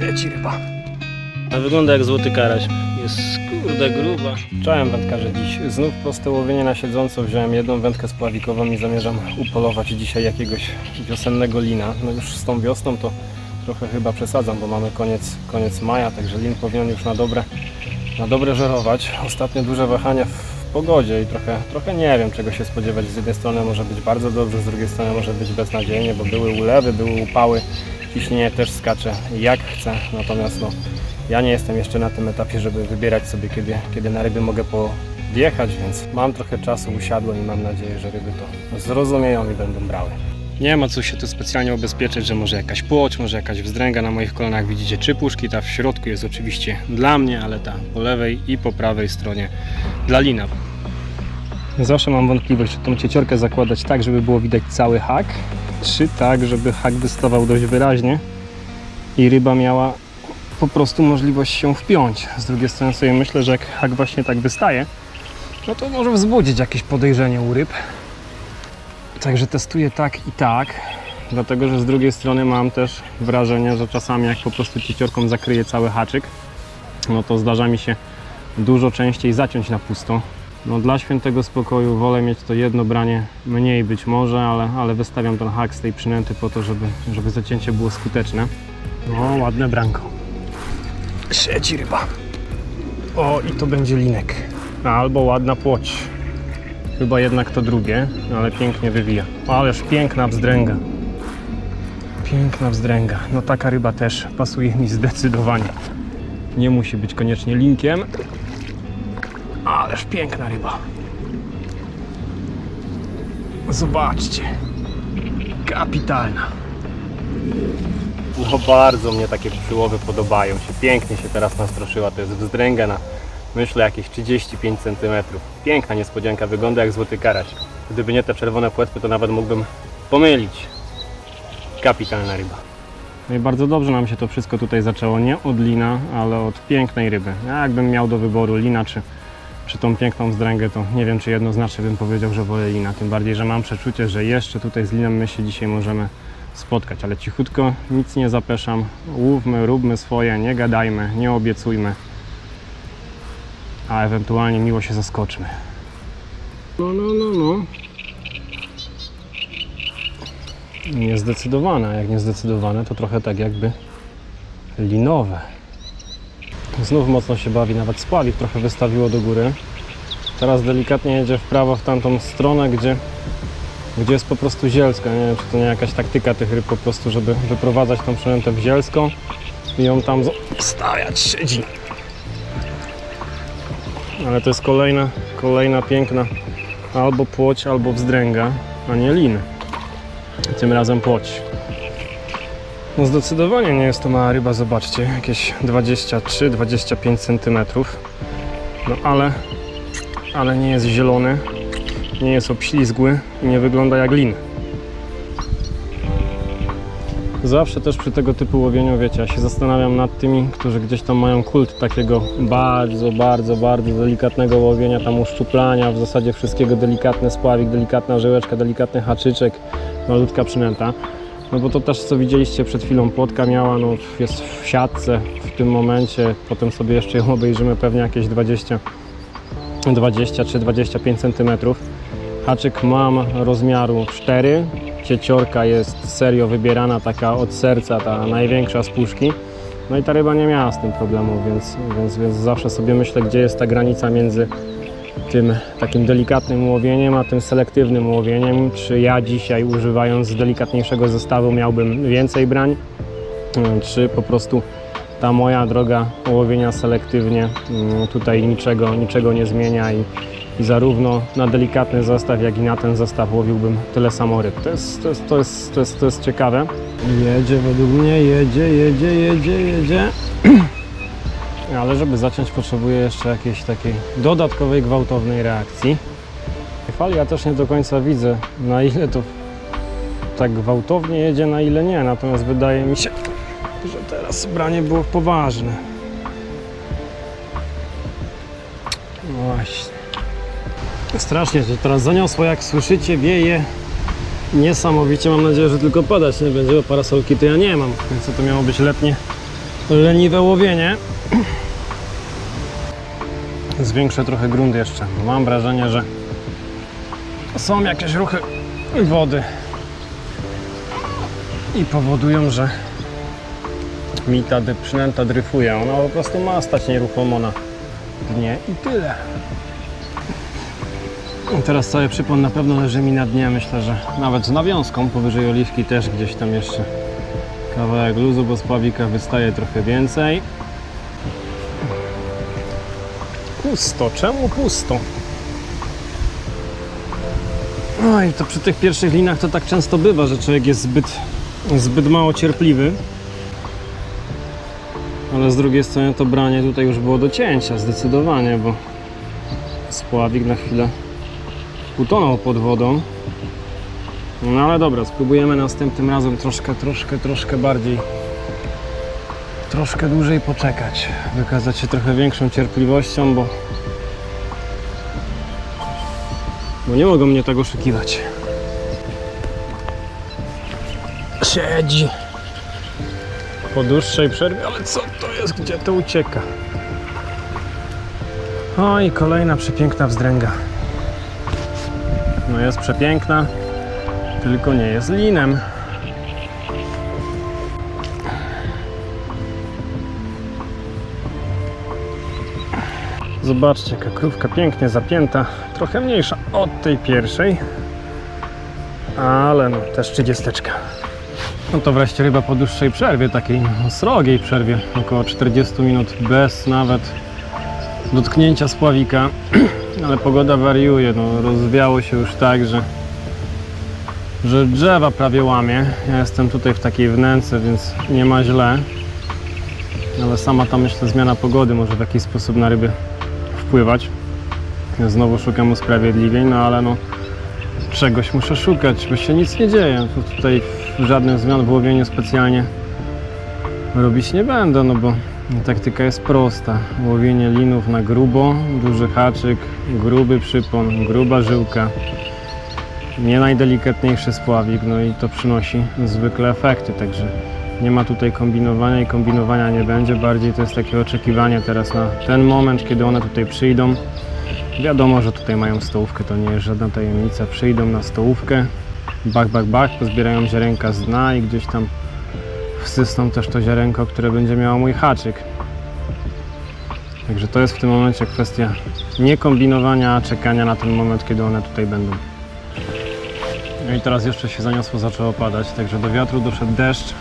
Siedzi ryba. A wygląda jak złoty karaś. Jest kurde gruba. Czołem wędkarze dziś. Znów proste łowienie na siedząco. Wziąłem jedną wędkę spławikową i zamierzam upolować dzisiaj jakiegoś wiosennego lina. No już z tą wiosną to trochę chyba przesadzam, bo mamy koniec, koniec maja, także lin powinien już na dobre, na dobre żerować. Ostatnio duże wahania w pogodzie i trochę, trochę nie wiem czego się spodziewać. Z jednej strony może być bardzo dobrze, z drugiej strony może być beznadziejnie, bo były ulewy, były upały. Ciśnienie też skacze jak chce, natomiast no, ja nie jestem jeszcze na tym etapie, żeby wybierać sobie, kiedy, kiedy na ryby mogę podjechać, więc mam trochę czasu, usiadłem i mam nadzieję, że ryby to zrozumieją i będą brały. Nie ma co się tu specjalnie ubezpieczyć, że może jakaś płoć, może jakaś wzdręga. Na moich kolanach widzicie trzy puszki, ta w środku jest oczywiście dla mnie, ale ta po lewej i po prawej stronie dla lina. Zawsze mam wątpliwość, czy tą cieciorkę zakładać tak, żeby było widać cały hak, czy tak, żeby hak wystawał dość wyraźnie i ryba miała po prostu możliwość się wpiąć. Z drugiej strony sobie myślę, że jak hak właśnie tak wystaje, no to może wzbudzić jakieś podejrzenie u ryb. Także testuję tak i tak, dlatego że z drugiej strony mam też wrażenie, że czasami jak po prostu cieciorką zakryję cały haczyk, no to zdarza mi się dużo częściej zaciąć na pusto. No dla świętego spokoju wolę mieć to jedno branie mniej być może, ale, ale wystawiam ten hak z tej przynęty po to, żeby, żeby zacięcie było skuteczne. No ładne branko. Siedzi ryba. O, i to będzie linek. Albo ładna płoć. Chyba jednak to drugie, ale pięknie wywija. O, ależ piękna wzdręga. Piękna wzdręga. No taka ryba też pasuje mi zdecydowanie. Nie musi być koniecznie linkiem. Ależ piękna ryba. Zobaczcie. Kapitalna. No bardzo mnie takie przyłowy podobają się. Pięknie się teraz nastroszyła. To jest wzdręga na myślę jakieś 35 cm. Piękna niespodzianka, wygląda jak złoty karaś. Gdyby nie te czerwone płetwy, to nawet mógłbym pomylić. Kapitalna ryba. No i bardzo dobrze nam się to wszystko tutaj zaczęło. Nie od lina, ale od pięknej ryby. Ja jakbym miał do wyboru lina czy, czy tą piękną wzdręgę, to nie wiem czy jednoznacznie bym powiedział, że wolę lina. Tym bardziej, że mam przeczucie, że jeszcze tutaj z linem my się dzisiaj możemy spotkać. Ale cichutko, nic nie zapeszam. Łówmy, róbmy swoje, nie gadajmy, nie obiecujmy a ewentualnie miło się zaskoczmy. No, no, no, no. Niezdecydowane, jak niezdecydowane, to trochę tak jakby linowe. Znów mocno się bawi, nawet spławik trochę wystawiło do góry. Teraz delikatnie jedzie w prawo w tamtą stronę, gdzie, gdzie jest po prostu zielska. Nie wiem, czy to nie jakaś taktyka tych ryb po prostu, żeby wyprowadzać tą przynętę w zielską i ją tam stawiać, siedzi ale to jest kolejna, kolejna piękna albo płoć, albo wzdręga, a nie lin. Tym razem płoć. No zdecydowanie nie jest to mała ryba, zobaczcie, jakieś 23-25 cm. No ale, ale nie jest zielony, nie jest obślizgły i nie wygląda jak lin. Zawsze też przy tego typu łowieniu, wiecie, ja się zastanawiam nad tymi, którzy gdzieś tam mają kult takiego bardzo, bardzo, bardzo delikatnego łowienia, tam uszczuplania, w zasadzie wszystkiego delikatny spławik, delikatna żyłeczka, delikatny haczyczek, malutka przynęta. No bo to też, co widzieliście przed chwilą, płotka miała, no jest w siatce w tym momencie, potem sobie jeszcze ją obejrzymy pewnie jakieś 20, 20 czy 25 cm. Haczyk mam rozmiaru 4, cieciorka jest serio wybierana taka od serca, ta największa z puszki. No i ta ryba nie miała z tym problemu, więc, więc, więc zawsze sobie myślę, gdzie jest ta granica między tym takim delikatnym łowieniem, a tym selektywnym łowieniem. Czy ja dzisiaj używając delikatniejszego zestawu miałbym więcej brań, czy po prostu ta moja droga łowienia selektywnie mm, tutaj niczego, niczego nie zmienia i, i zarówno na delikatny zestaw, jak i na ten zestaw łowiłbym tyle samo ryb. To jest, to jest, to jest, to jest, to jest ciekawe. Jedzie według mnie, jedzie, jedzie, jedzie, jedzie. Ale żeby zacząć potrzebuję jeszcze jakiejś takiej dodatkowej, gwałtownej reakcji. Fali ja też nie do końca widzę, na ile to tak gwałtownie jedzie, na ile nie. Natomiast wydaje mi się, że teraz branie było poważne. Właśnie. Strasznie się teraz zaniosło, jak słyszycie, wieje. Niesamowicie, mam nadzieję, że tylko padać nie będzie, bo parasolki to ja nie mam. Więc to miało być letnie, leniwe łowienie. Zwiększę trochę grunt jeszcze, mam wrażenie, że są jakieś ruchy wody i powodują, że mi ta przynęta dryfuje. Ona po prostu ma stać nieruchomo na dnie i tyle. Teraz cały przypon na pewno leży mi na dnie. Myślę, że nawet z nawiązką powyżej oliwki też gdzieś tam jeszcze kawałek luzu, bo z pławika wystaje trochę więcej. Pusto, czemu pusto? No i to przy tych pierwszych linach to tak często bywa, że człowiek jest zbyt, zbyt mało cierpliwy. Ale z drugiej strony to branie tutaj już było do cięcia zdecydowanie, bo spławik na chwilę utonął pod wodą. No ale dobra, spróbujemy następnym razem troszkę, troszkę, troszkę bardziej, troszkę dłużej poczekać. Wykazać się trochę większą cierpliwością, bo bo nie mogą mnie tak oszukiwać. Siedzi po dłuższej przerwie, ale co to jest? Gdzie to ucieka? O i kolejna przepiękna wzdręga. No jest przepiękna, tylko nie jest linem. Zobaczcie, jaka krówka pięknie zapięta, trochę mniejsza od tej pierwszej, ale no też trzydziesteczka. No to wreszcie ryba po dłuższej przerwie, takiej srogiej przerwie, około 40 minut bez nawet dotknięcia spławika, ale pogoda wariuje, no rozwiało się już tak, że że drzewa prawie łamie. Ja jestem tutaj w takiej wnęce, więc nie ma źle. Ale sama ta myślę zmiana pogody może w jakiś sposób na ryby wpływać. Ja znowu szukam usprawiedliwień, no ale no czegoś muszę szukać, bo się nic nie dzieje. Tu- Tutaj żadnych zmian w łowieniu specjalnie robić nie będę, no bo taktyka jest prosta. Łowienie linów na grubo, duży haczyk, gruby przypon, gruba żyłka, nie najdelikatniejszy spławik, no i to przynosi zwykle efekty, także nie ma tutaj kombinowania i kombinowania nie będzie, bardziej to jest takie oczekiwanie teraz na ten moment, kiedy one tutaj przyjdą. Wiadomo, że tutaj mają stołówkę, to nie jest żadna tajemnica, przyjdą na stołówkę, bach, bach, bach, pozbierają ziarenka z dna i gdzieś tam wsysną też to ziarenko, które będzie miało mój haczyk. Także to jest w tym momencie kwestia nie kombinowania, a czekania na ten moment, kiedy one tutaj będą. No i teraz jeszcze się zaniosło, zaczęło padać, także do wiatru doszedł deszcz.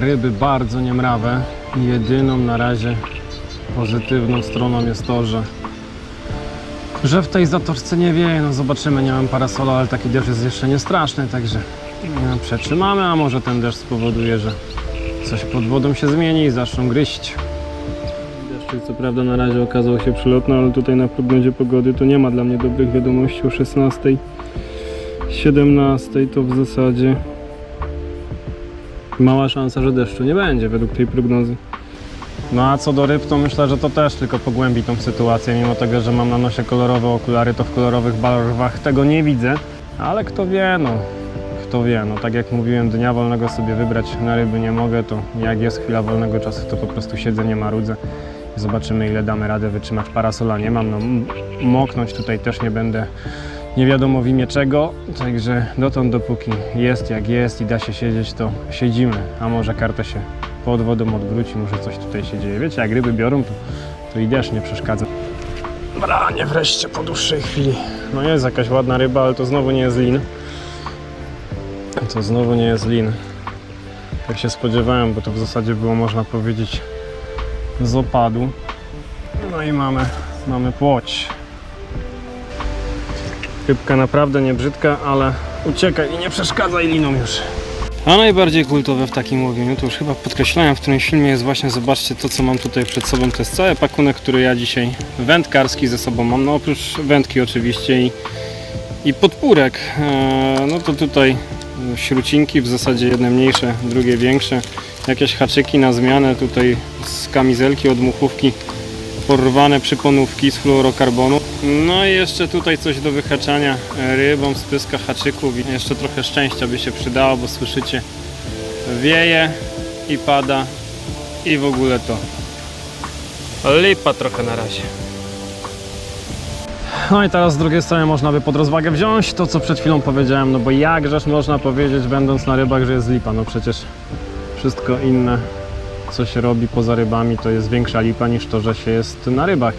Ryby bardzo niemrawe. Jedyną na razie pozytywną stroną jest to, że, że w tej zatoczce nie wieje. No zobaczymy, nie mam parasola, ale taki deszcz jest jeszcze nie straszny, także no, przetrzymamy, a może ten deszcz spowoduje, że coś pod wodą się zmieni i zaczną gryźć. Co prawda na razie okazał się przylotny, ale tutaj na prognozie pogody to nie ma dla mnie dobrych wiadomości. O 16, 17 to w zasadzie mała szansa, że deszczu nie będzie według tej prognozy. No a co do ryb, to myślę, że to też tylko pogłębi tą sytuację, mimo tego, że mam na nosie kolorowe okulary, to w kolorowych barwach tego nie widzę, ale kto wie, no, kto wie, no tak jak mówiłem, dnia wolnego sobie wybrać na ryby nie mogę, to jak jest chwila wolnego czasu, to po prostu siedzę, nie marudzę. Zobaczymy ile damy radę wytrzymać. Parasola nie mam, no moknąć tutaj też nie będę nie wiadomo w imię czego, także dotąd dopóki jest jak jest i da się siedzieć, to siedzimy, a może karta się pod wodą odwróci, może coś tutaj się dzieje. Wiecie, jak ryby biorą, to, to i deszcz nie przeszkadza. Branie wreszcie po dłuższej chwili. No jest jakaś ładna ryba, ale to znowu nie jest lin. To znowu nie jest lin. Jak się spodziewałem, bo to w zasadzie było można powiedzieć z opadu. No i mamy, mamy płoć. Rybka naprawdę nie brzydka, ale uciekaj i nie przeszkadzaj liną już. A najbardziej kultowe w takim łowieniu, to już chyba podkreślałem w którymś filmie, jest właśnie, zobaczcie to co mam tutaj przed sobą, to jest cały pakunek, który ja dzisiaj wędkarski ze sobą mam, no oprócz wędki oczywiście i, i podpórek, eee, no to tutaj śrucinki, w zasadzie jedne mniejsze, drugie większe, jakieś haczyki na zmianę, tutaj z kamizelki, odmuchówki, porwane przyponówki z fluorokarbonu. No i jeszcze tutaj coś do wyhaczania rybą z pyska haczyków jeszcze trochę szczęścia by się przydało, bo słyszycie wieje i pada i w ogóle to lipa trochę na razie. No i teraz z drugiej strony można by pod rozwagę wziąć to, co przed chwilą powiedziałem, no bo jakżeż można powiedzieć, będąc na rybach, że jest lipa, no przecież wszystko inne, co się robi poza rybami, to jest większa lipa niż to, że się jest na rybach.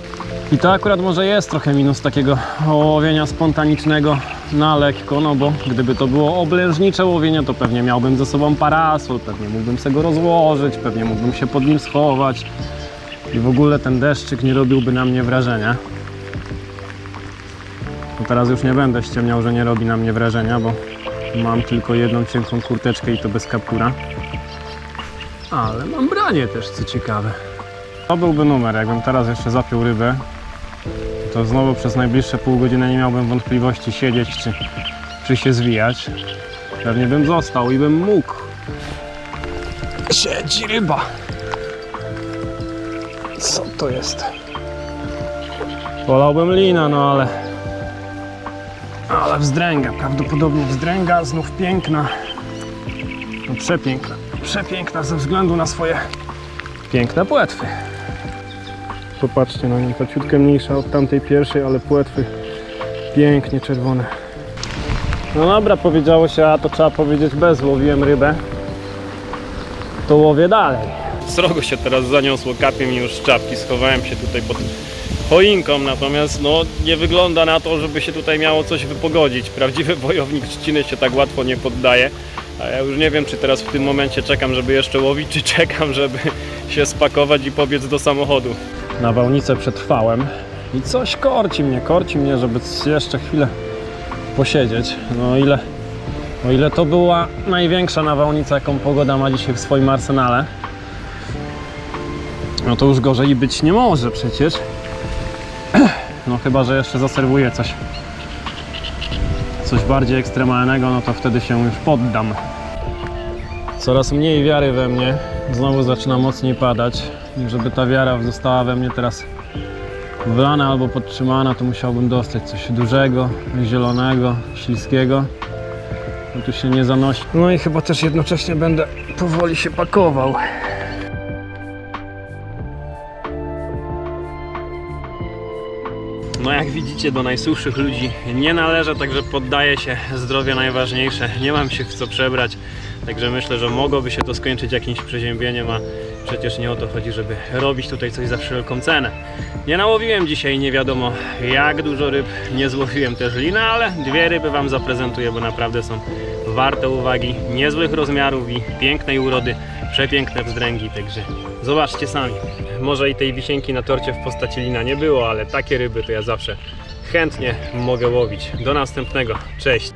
I to akurat może jest trochę minus takiego łowienia spontanicznego na lekko, no bo gdyby to było oblężnicze łowienie, to pewnie miałbym ze sobą parasol, pewnie mógłbym sobie go rozłożyć, pewnie mógłbym się pod nim schować i w ogóle ten deszczyk nie robiłby na mnie wrażenia. Teraz już nie będę ściemniał, że nie robi na mnie wrażenia, bo mam tylko jedną cienką kurteczkę i to bez kaptura. Ale mam branie też, co ciekawe. To byłby numer, jakbym teraz jeszcze zapiął rybę, to znowu przez najbliższe pół godziny nie miałbym wątpliwości siedzieć czy, czy się zwijać. Pewnie bym został i bym mógł. Siedzi ryba. Co to jest? Wolałbym lina, no ale... Ale wzdręga, prawdopodobnie wzdręga, znów piękna. No przepiękna, przepiękna ze względu na swoje piękne płetwy. Popatrzcie na nią, ta ciutkę mniejsza od tamtej pierwszej, ale płetwy pięknie czerwone. No dobra, powiedziało się, a to trzeba powiedzieć bez, łowiłem rybę. To łowię dalej. Srogo się teraz zaniosło, kapie mi już czapki, schowałem się tutaj pod choinką, natomiast no nie wygląda na to, żeby się tutaj miało coś wypogodzić. Prawdziwy wojownik trzciny się tak łatwo nie poddaje. A ja już nie wiem, czy teraz w tym momencie czekam, żeby jeszcze łowić, czy czekam, żeby się spakować i pobiec do samochodu. Nawałnicę przetrwałem i coś korci mnie, korci mnie, żeby jeszcze chwilę posiedzieć. No ile, o ile to była największa nawałnica, jaką pogoda ma dzisiaj w swoim arsenale, no to już gorzej być nie może przecież. No chyba, że jeszcze zaserwuję coś coś bardziej ekstremalnego, no to wtedy się już poddam. Coraz mniej wiary we mnie, znowu zaczyna mocniej padać. Żeby ta wiara została we mnie teraz wlana albo podtrzymana, to musiałbym dostać coś dużego, zielonego, śliskiego. No tu się nie zanosi. No i chyba też jednocześnie będę powoli się pakował. No jak widzicie do najsuchszych ludzi nie należę, także poddaję się, zdrowie najważniejsze, nie mam się w co przebrać, także myślę, że mogłoby się to skończyć jakimś przeziębieniem, a przecież nie o to chodzi, żeby robić tutaj coś za wszelką cenę. Nie nałowiłem dzisiaj nie wiadomo jak dużo ryb, nie złowiłem też lina, ale dwie ryby Wam zaprezentuję, bo naprawdę są warte uwagi, niezłych rozmiarów i pięknej urody, przepiękne wzdręgi, także zobaczcie sami. Może i tej wisienki na torcie w postaci lina nie było, ale takie ryby to ja zawsze chętnie mogę łowić. Do następnego, cześć!